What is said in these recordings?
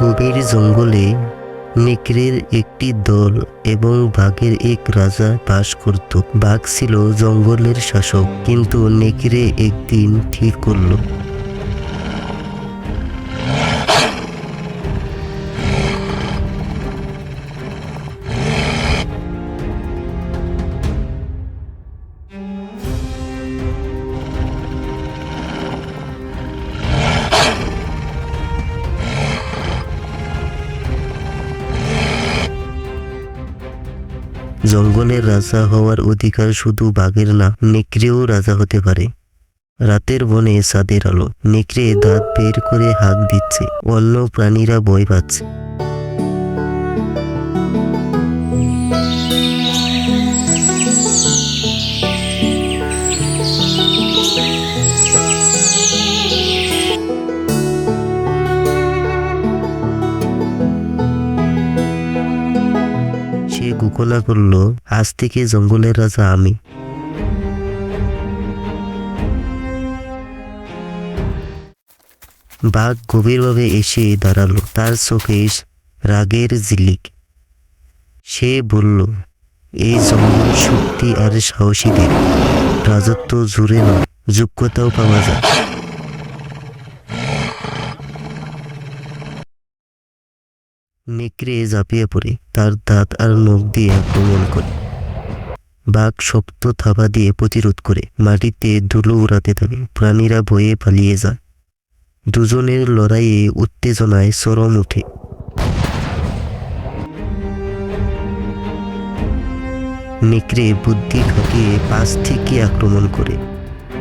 গভীর জঙ্গলে নেকড়ের একটি দল এবং বাঘের এক রাজা বাস করত। বাঘ ছিল জঙ্গলের শাসক, কিন্তু নেকড়ে একদিন ঠিক করল। জঙ্গলের রাজা হওয়ার অধিকার শুধু বাঘের না, নেকড়েও রাজা হতে পারে। রাতের বনে সাদের আলো, নেকড়ে দাঁত বের করে হাঁক দিচ্ছে, অন্য প্রাণীরা ভয় পাচ্ছে। সে ঘোষণা করল আজ থেকে জঙ্গলের রাজা আমি। বাঘ গভীরভাবে এসে দাঁড়াল, তার চোখে রাগের জিলিক সে বলল, এই জঙ্গল শক্তি আর সাহসীদের। রাজত্ব জুড়ে নয় যোগ্যতাও পাওয়া যায়। নেকড়ে ঝাঁপিয়ে পড়ে, তার দাঁত আর নখ দিয়ে আক্রমণ করে। বাঘ শক্ত থাবা দিয়ে প্রতিরোধ করে, মাটিতে ধুলো উড়াতে থাকে, প্রাণীরা ভয়ে পালিয়ে যায়। দুজনের লড়াইয়ে উত্তেজনায় চরম ওঠে নেকড়ে বুদ্ধি খাটিয়ে পাশ থেকে আক্রমণ করে।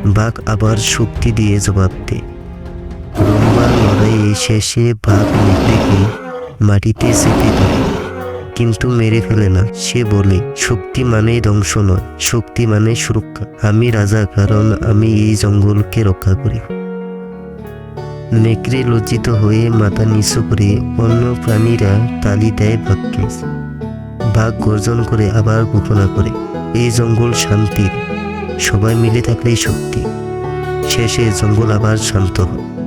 বাঘ আবার শক্তি দিয়ে জবাব দেয়। লড়াইয়ে শেষে বাঘ নেকড়েকে মাটিতে চেপে ধরে। কিন্তু মেরে ফেলে না। সে বলে, শক্তি মানে ধ্বংস নয়। শক্তি মানে সুরক্ষা। আমি রাজা, কারণ আমি এই জঙ্গলকে রক্ষা করি। নেকড়ে লজ্জিত হয়ে মাথা নিচু করে অন্য প্রাণীরা তালি দেয় ভাগ্যে। বাঘ গর্জন করে আবার ঘোষণা করে, এই জঙ্গল শান্তির। সবাই মিলে থাকলেই শক্তি। শেষে জঙ্গল আবার শান্ত হয়।